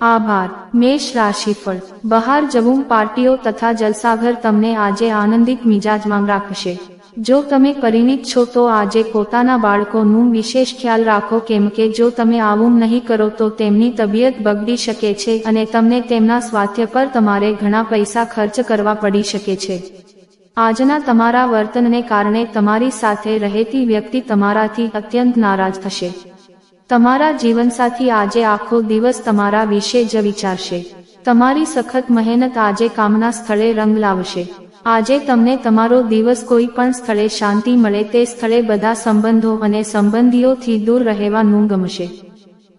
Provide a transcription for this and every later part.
આભાર. મેષ રાશિફળ. બહાર જવું પાર્ટીઓ તથા જલસાઘર તમને આજે આનંદિત મિજાજમાં રાખશે. જો તમે પરિણિત છો તો આજે પોતાના બાળકોનું વિશેષ ખ્યાલ રાખો કેમ કે જો તમે આવું નહીં કરો તો તેમની તબિયત બગડી શકે છે અને તમને તેમના સ્વાસ્થ્ય પર તમારે ઘણા પૈસા ખર્ચ કરવા પડી શકે છે. આજના તમારા વર્તનને કારણે તમારી સાથે રહેતી વ્યક્તિ તમારાથી અત્યંત નારાજ થશે. તમારા જીવનસાથી આજે આખો દિવસ તમારા વિશે જ વિચારશે. તમારી સખત મહેનત આજે કામના સ્થળે રંગ લાવશે. આજે તમને તમારો દિવસ કોઈ પણ સ્થળે શાંતિ મળે તે સ્થળે બધા સંબંધો અને સંબંધીઓથી દૂર રહેવાનું ગમશે.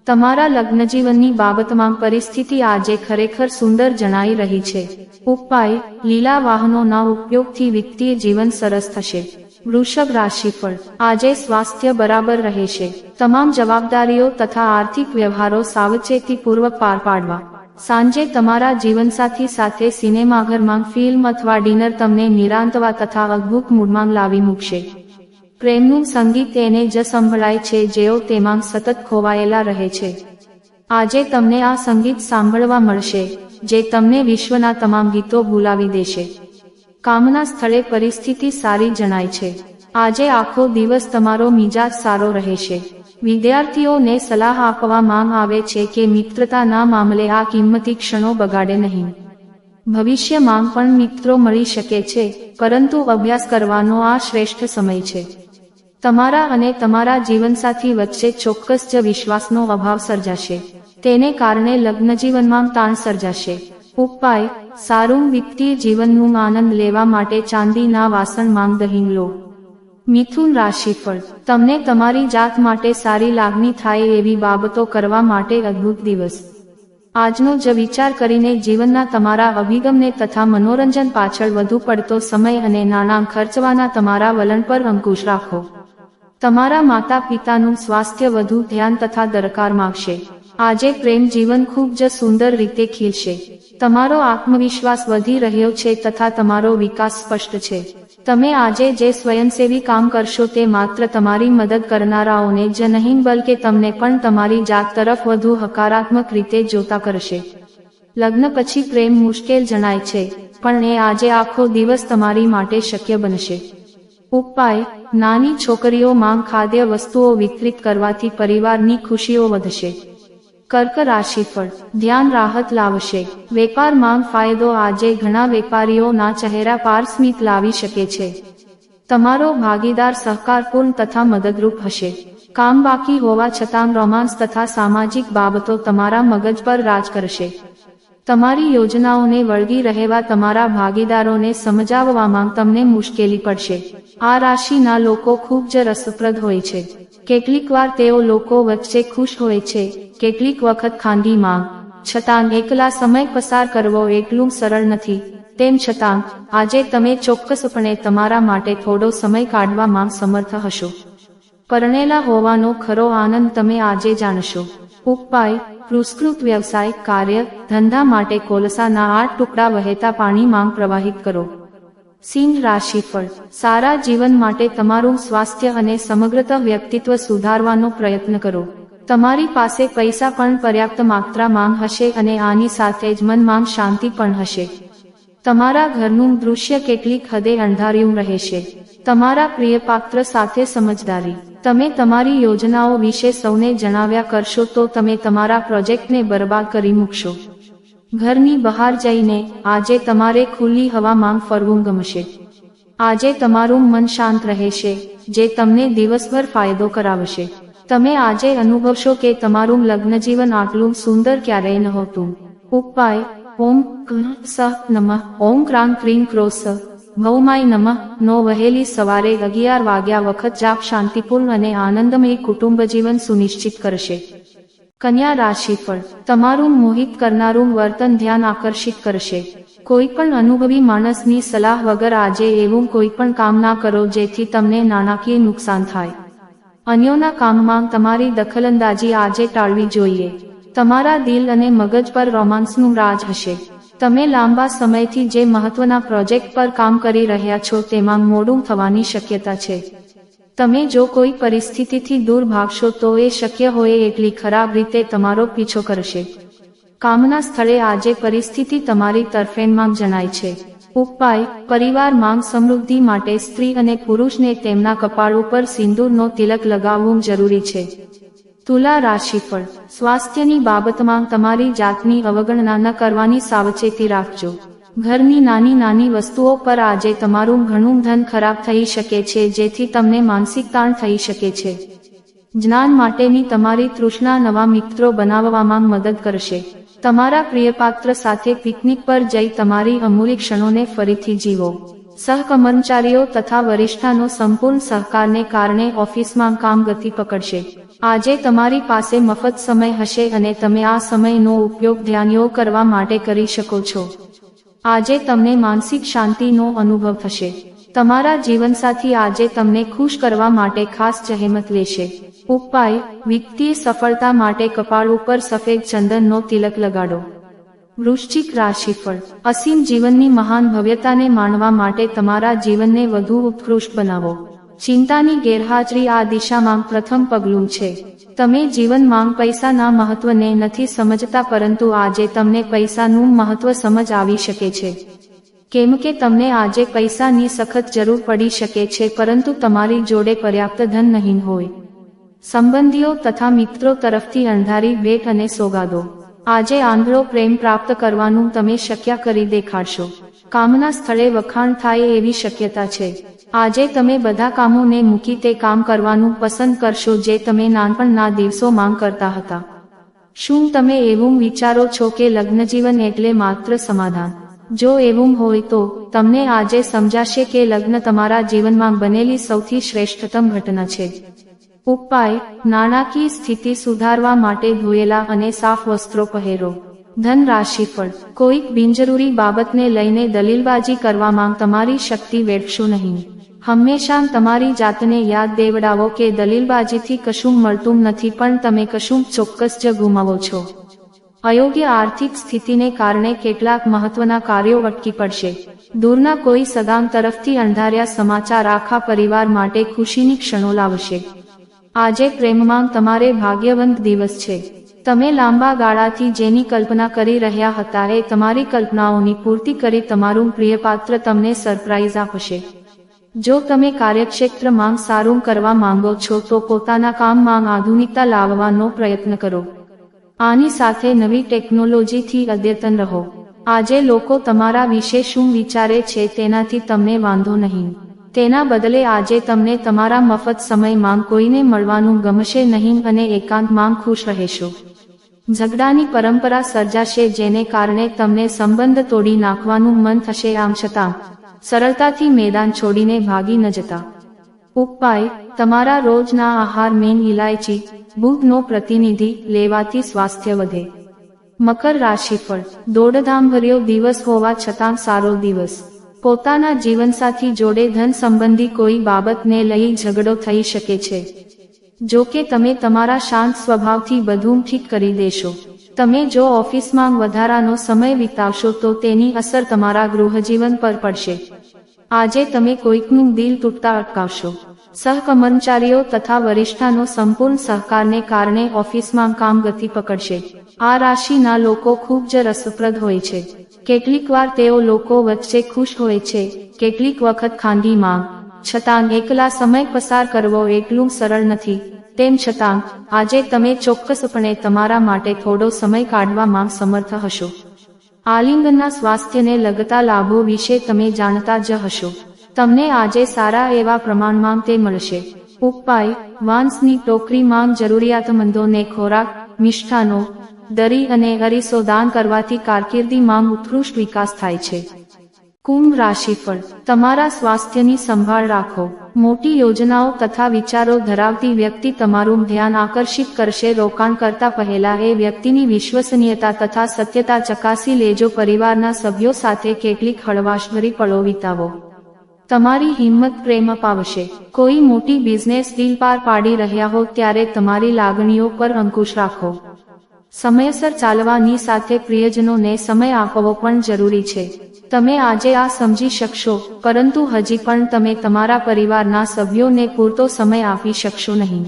તમારા લગ્નજીવનની બાબતમાં પરિસ્થિતિ આજે ખરેખર સુંદર જણાઈ રહી છે. ઉપાય, લીલા વાહનોના ઉપયોગથી વિત્તીય જીવન સરસ થશે. વૃષભ રાશિફળ આજે સ્વાસ્થ્ય બરાબર રહેશે. તમામ જવાબદારીઓ તથા આર્થિક વ્યવહારો સાવચેતીપૂર્વક પાર પાડવા. સાંજે તમારા જીવનસાથી સાથે સિનેમાઘરમાં ફિલ્મ અથવા ડિનર તમને નિરાંતવા તથા અદભુત મૂડમાં લાવી મૂકશે. પ્રેમનું સંગીત એને જ સંભળાય છે જેઓ તેમાં સતત ખોવાયેલા રહે છે. આજે તમને આ સંગીત સાંભળવા મળશે, જે તમને વિશ્વના તમામ ગીતો ભૂલાવી દેશે. કામના સ્થળે પરિસ્થિતિ સારી જણાય છે. આજે આખો દિવસ તમારો મિજાજ સારો રહેશે. વિદ્યાર્થીઓને સલાહ આપવામાં આવે છે કે મિત્રતાના મામલે આ કિંમતી ક્ષણો બગાડે નહીં. ભવિષ્યમાં પણ મિત્રો મળી શકે છે, પરંતુ અભ્યાસ કરવાનો આ શ્રેષ્ઠ સમય છે. તમારા અને તમારા જીવનસાથી વચ્ચે ચોક્કસ જ વિશ્વાસનો અભાવ સર્જાશે. તેને કારણે લગ્નજીવનમાં તાણ સર્જાશે. ઉપાય, સારું વિત્તીય જીવનનું આનંદ લેવા માટે ચાંદીના વાસણ માંગ દહીં લો. મિથુન રાશિફળ, તમને તમારી જાત માટે સારી લાગણી થાય એવી બાબતો કરવા માટે અદ્ભુત દિવસ. આજનો જ વિચાર કરીને જીવનના તમારા અભિગમને તથા મનોરંજન પાછળ વધુ પડતો સમય અને નાણાં ખર્ચવાના તમારા વલણ પર અંકુશ રાખો. તમારા માતા પિતાનું સ્વાસ્થ્ય વધુ ધ્યાન તથા દરકાર માગશે. આજે પ્રેમ જીવન ખૂબ જ સુંદર રીતે ખીલશે. તમારો આત્મવિશ્વાસ વધી રહ્યો છે તથા તમારો વિકાસ સ્પષ્ટ છે. તમે આજે જે સ્વયંસેવી કામ કરશો તે માત્ર તમારી મદદ કરનારાઓને જ નહીં, બલકે તમને પણ તમારી જાત તરફ વધુ હકારાત્મક રીતે જોતા કરશે. લગ્ન પછી પ્રેમ મુશ્કેલ જણાય છે, પણ એ આજે આખો દિવસ તમારી માટે શક્ય બનશે. ઉપાય, નાની છોકરીઓ માંગ ખાદ્ય વસ્તુઓ વિતરિત કરવાથી પરિવારની ખુશીઓ વધશે. કર્ક રાશિફળ ધ્યાન રાહત લાવશે. વેપારમાં ફાયદો આજે ઘણા વેપારીઓના ચહેરા પાર સ્મિત લાવી શકે છે. તમારો ભાગીદાર સહકારપૂર્ણ તથા મદદરૂપ હશે. કામ બાકી હોવા છતાં રોમાન્સ તથા સામાજિક બાબતો તમારા મગજ પર રાજ કરશે. તમારી યોજનાઓને વળગી રહેવા તમારા ભાગીદારોને સમજાવવામાં તમને મુશ્કેલી પડશે. આ રાશિના લોકો ખૂબ જ રસપ્રદ હોય છે. કેટલીક વાર તેઓ લોકો વચ્ચે ખુશ હોય છે. કેટલીક વખત ખાનગી માંગ છતાં એકલા સમય પસાર કરવો એટલું સરળ નથી. તેમ છતાં, આજે તમે ચોક્કસપણે તમારા માટે થોડો સમય કાઢવામાં સમર્થ હશો. પરણેલા હોવાનો ખરો આનંદ તમે આજે જાણશો. ઉપાય, પુરસ્કૃત વ્યવસાય, કાર્ય, ધંધા માટે કોલસાના આઠ ટુકડા વહેતા પાણીમાં પ્રવાહિત કરો. સિંહ રાશિફળ સારા જીવન માટે તમારું સ્વાસ્થ્ય અને સમગ્રત વ્યક્તિત્વ સુધારવાનો પ્રયત્ન કરો. તમારી પાસે પૈસા પણ પર્યાપ્ત માત્રામાં હશે અને આની સાથે જ મનમાં શાંતિ પણ હશે. તમારા ઘરનું દૃશ્ય કેટલીક હદે અંધાર્યું રહેશે. તમારા પ્રિય પાત્ર સાથે સમજદારી. તમે તમારી યોજનાઓ વિશે સૌને જણાવ્યા કરશો તો તમે તમારા પ્રોજેક્ટને બરબાદ કરી મૂકશો. ઘરની બહાર જઈને આજે તમારે ખુલ્લી હવામાં ફરવું ગમશે. આજે તમારું મન શાંત રહેશે, જે તમને દિવસભર ફાયદો કરાવશે. તમે આજે અનુભવશો કે તમારું લગ્નજીવન આટલું સુંદર ક્યારેય નહોતું. ઉપાય, ઓમ સહ નમઃ, ઓમ ક્રાંગ ક્રીમ ક્રોસ ગૌમાય નમઃ, નો વહેલી સવારે અગિયાર વાગ્યા વખત જાપ શાંતિપૂર્ણ અને આનંદમય કુટુંબ જીવન સુનિશ્ચિત કરશે. કન્યા રાશિ રાશિફળ. તમારું મોહિત કરનારું વર્તન ધ્યાન આકર્ષિત કરશે. કોઈ પણ અનુભવી માણસની સલાહ વગર આજે એવું કોઈ પણ કામ ના કરો જેથી તમને નાણાકીય નુકસાન થાય. અન્યોના કામમાં તમારી દખલંદાજી આજે ટાળવી જોઈએ. તમારા દિલ અને મગજ પર રોમાન્સનું રાજ હશે. તમે લાંબા સમયથી જે મહત્વના પ્રોજેક્ટ પર કામ કરી રહ્યા છો તેમાં મોડું થવાની શક્યતા છે. તમે જો કોઈ પરિસ્થિતિથી દૂર ભાગશો તો એ શક્ય હોય એટલી ખરાબ રીતે તમારો પીછો કરશે. કામના સ્થળે આજે પરિસ્થિતિ તમારી તરફેણમાં જણાય છે. ઉપાય, પરિવાર માંગ સમૃદ્ધિ માટે સ્ત્રી અને પુરુષને તેમના કપાળ ઉપર સિંદૂરનો તિલક લગાવવું જરૂરી છે. તુલા રાશિફળ, સ્વાસ્થ્યની બાબતમાં તમારી જાતની અવગણના ન કરવાની સાવચેતી રાખજો. ઘરની નાની નાની વસ્તુઓ પર આજે તમારું ઘણું ધન ખરાબ થઈ શકે છે, જેથી તમને માનસિક તાણ થઈ શકે છે. જ્ઞાન માટેની તમારી તૃષ્ણા નવા મિત્રો બનાવવામાં મદદ કરશે. તમારા પ્રિયપાત્ર સાથે પિકનિક પર જઈ તમારી અમૂલ્ય ક્ષણોને ફરીથી જીવો. સહકર્મચારીઓ તથા વરિષ્ઠાનો સંપૂર્ણ સહકારને કારણે ઓફિસમાં કામ ગતિ પકડશે. આજે તમારી પાસે મફત સમય હશે અને તમે આ સમયનો ઉપયોગ ધ્યાનયો કરવા માટે કરી શકો છો. આજે તમને માનસિક શાંતિનો અનુભવ થશે. તમારા જીવનસાથી આજે તમને ખુશ કરવા માટે ખાસ જહેમત લેશે. ઉપાય, વિત્તીય સફળતા માટે કપાળ ઉપર સફેદ ચંદનનો તિલક લગાડો. વૃશ્ચિક રાશિફળ, અસીમ જીવનની મહાન ભવ્યતાને માણવા માટે તમારા જીવનને વધુ ઉત્કૃષ્ટ બનાવો. ચિંતાની ગેરહાજરી આ દિશામાં પ્રથમ પગલું છે. તમે જીવનમાં પૈસાના મહત્વને નથી સમજતા પરંતુ આજે તમને પૈસાનું મહત્વ સમજ આવી શકે છે. કેમ કે તમને આજે પૈસાની સખત જરૂર પડી શકે છે પરંતુ તમારી જોડે પર્યાપ્ત ધન નહીં હોય. સંબંધીઓ તથા મિત્રો તરફથી અંધારી ભેટ અને સોગાદો. આજે આંધળો પ્રેમ પ્રાપ્ત કરવાનું તમે શક્ય કરી દેખાડશો. કામના સ્થળે વખાણ થાય એવી શક્યતા છે. આજે તમે બધા કામોને મૂકી તે કામ કરવાનું પસંદ કરશો જે તમે નાનપણના દિવસો માંગ કરતા હતા. શું તમે એવું વિચારો છો કે લગ્નજીવન એટલે માત્ર સમાધાન? જો એવું હોય તો, તમને આજે સમજાશે કે લગ્ન તમારા જીવનમાં બનેલી સૌથી શ્રેષ્ઠતમ ઘટના છે. ઉપાય, નાણાકીય સ્થિતિ સુધારવા માટે ધોયેલા અને સાફ વસ્ત્રો પહેરો. ધન રાશિફળ કોઈક બિનજરૂરી બાબતને લઈને દલીલબાજી કરવામાં તમારી શક્તિ વેડશો નહીં. હંમેશા તમારી જાતને યાદ દેવડાવો કે દલીલબાજીથી કશું મળતું નથી પણ તમે કશું ચોક્કસ જ ગુમાવો છો. અયોગ્ય આર્થિક સ્થિતિને કારણે કેટલાક મહત્વના કાર્યો અટકી પડશે. દૂરના કોઈ સગામ તરફથી અંધાર્યા સમાચાર આખા પરિવાર માટે ખુશીની ક્ષણો લાવશે. આજે પ્રેમમાં તમારે ભાગ્યવંત દિવસ છે. તમે લાંબા ગાળાથી જેની કલ્પના કરી રહ્યા હતા એ તમારી કલ્પનાઓની પૂર્તિ કરી તમારું પ્રિયપાત્ર તમને સરપ્રાઇઝ આપશે. જો તમે કાર્યક્ષેત્રમાં સારું કરવા માંગો છો તો પોતાના કામમાં આધુનિકતા લાવવાનો પ્રયત્ન કરો. આની સાથે નવી ટેકનોલોજીથી અદ્યતન રહો. આજે લોકો તમારા વિશે શું વિચારે છે તેનાથી તમને વાંધો નહીં. તેના બદલે આજે તમને તમારા મફત સમયમાં કોઈને મળવાનું ગમશે નહીં અને એકાંતમાં ખુશ રહેશો. ઝઘડાની પરંપરા સર્જાશે જેને કારણે તમને સંબંધ તોડી નાખવાનું મન થશે આમ છતાં, સરળતાથી મેદાન છોડીને ભાગી ન જતા. ઉપાય, તમારા રોજના આહાર, મેન ઇલાયચી બુધનો પ્રતિનિધિ લેવાથી સ્વાસ્થ્ય વધે. મકર રાશિફળ દોડધામભર્યો દિવસ હોવા છતાં સારો દિવસ. પોતાના જીવનસાથી જોડે ધન સંબંધી કોઈ બાબતને લઈ ઝઘડો થઈ શકે છે. જો કે તમે તમારા શાંત સ્વભાવથી બધું ઠીક કરી દેશો. તમે જો ઓફિસમાં વધારાનો સમય વિતાવશો તો તેની અસર તમારા ગૃહજીવન પર પડશે. આજે તમે કોઈકનું દિલ તૂટતા અટકાવશો. સહકર્મચારીઓ તથા વરિષ્ઠાનો સંપૂર્ણ સહકારને કારણે ઓફિસમાં કામ ગતિ પકડશે. આ રાશિના લોકો ખૂબ જ રસપ્રદ હોય છે. કેટલીક વાર તેઓ લોકો વચ્ચે ખુશ હોય છે. કેટલીક વખત ખાનગી માંગ. છતાં એકલા સમય પસાર કરવો એટલું સરળ નથી. તેમ છતાં, આજે તમે ચોક્કસપણે તમારા માટે થોડો સમય કાઢવામાં સમર્થ હશો. આલિંગનના સ્વાસ્થ્યને લગતા લાભો વિશે તમે જાણતા જ હશો. તમને આજે સારા એવા પ્રમાણમાં તે મળશે. ઉપાય, વાંસની ટોકરીમાં જરૂરિયાતમંદોને ખોરાક, મિષ્ઠાનો, દરી અને અરીસો દાન કરવાથી કારકિર્દીમાં ઉત્કૃષ્ટ વિકાસ થાય છે. કુંભ રાશિફળ. તમારા સ્વાસ્થ્યની સંભાળ રાખો. મોટી યોજનાઓ તથા વિચારો ધરાવતી વ્યક્તિ તમારું ધ્યાન આકર્ષિત કરશે. રોકાણ કરતા પહેલા એ વ્યક્તિની વિશ્વસનીયતા તથા સત્યતા ચકાસી લેજો. પરિવારના સભ્યો સાથે કેટલીક હળવાશભરી પળો વિતાવો. તમારી હિંમત પ્રેમ અપાવશે. કોઈ મોટી બિઝનેસ ડીલ પાર પાડી રહ્યા હો ત્યારે તમારી લાગણીઓ પર અંકુશ રાખો. સમયસર ચાલવાની સાથે પ્રિયજનોને સમય આપવો પણ જરૂરી છે. તમે આજે આ સમજી શકશો, પરંતુ હજી પણ તમે તમારા પરિવારના સભ્યોને પૂરતો સમય આપી શકશો નહીં.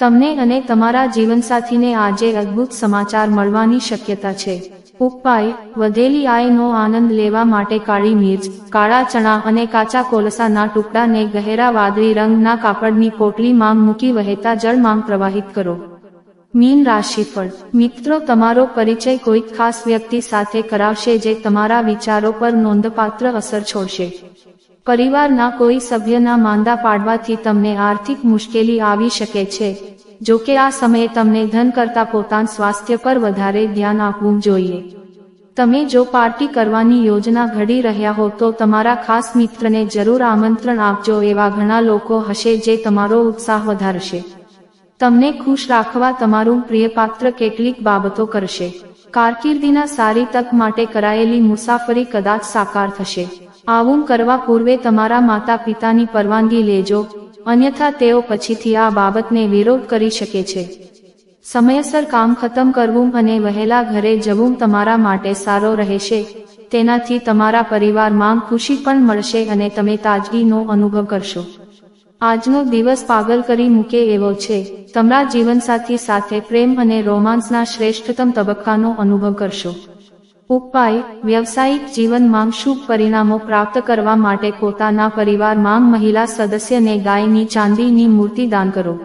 તમને અને તમારા જીવનસાથીને આજે અદ્ભુત સમાચાર મળવાની શક્યતા છે. ઉપાય, વધેલી આયનો આનંદ લેવા માટે કાળી મિર્ચ, કાળા ચણા અને કાચા કોલસાના ટુકડાને ગહેરા વાદળી રંગના કાપડની પોટલીમાં મૂકી વહેતા જળમાં પ્રવાહિત કરો. મીન રાશિફળ. મિત્રો, તમારો પરિચય કોઈક ખાસ વ્યક્તિ સાથે કરાવશે જે તમારા વિચારો પર નોંધપાત્ર અસર છોડશે. પરિવારના કોઈ સભ્યના માંદા પાડવાથી તમને આર્થિક મુશ્કેલી આવી શકે છે. જો કે આ સમયે તમને ધન કરતા પોતાના સ્વાસ્થ્ય પર વધારે ધ્યાન આપવું જોઈએ. તમે જો પાર્ટી કરવાની યોજના ઘડી રહ્યા હો તો તમારા ખાસ મિત્રને જરૂર આમંત્રણ આપજો એવા ઘણા લોકો હશે જે તમારો ઉત્સાહ વધારશે. તમને ખુશ રાખવા તમારું પ્રિય પાત્ર કેટલીક બાબતો કરશે. કારકિર્દીના સારી તક માટે કરાયેલી મુસાફરી કદાચ સાકાર થશે. આવું કરવા પૂર્વે તમારા માતા પિતાની પરવાનગી લેજો, અન્યથા તેઓ પછીથી આ બાબતને વિરોધ કરી શકે છે. સમયસર કામ ખતમ કરવું અને વહેલા ઘરે જવું તમારા માટે સારો રહેશે, તેનાથી તમારા પરિવારમાં ખુશી પણ મળશે અને તમે તાજગીનો અનુભવ કરશો. આજનો દિવસ પાગલ કરી મૂકે એવો છે. તમારા જીવનસાથી સાથે પ્રેમ અને રોમાન્સના શ્રેષ્ઠતમ તબક્કાનો અનુભવ કરશો. ઉપાય, વ્યવસાયિક જીવનમાં શુભ પરિણામો પ્રાપ્ત કરવા માટે પોતાના પરિવારમાં મહિલા સદસ્યને ગાયની ચાંદીની મૂર્તિ દાન કરો.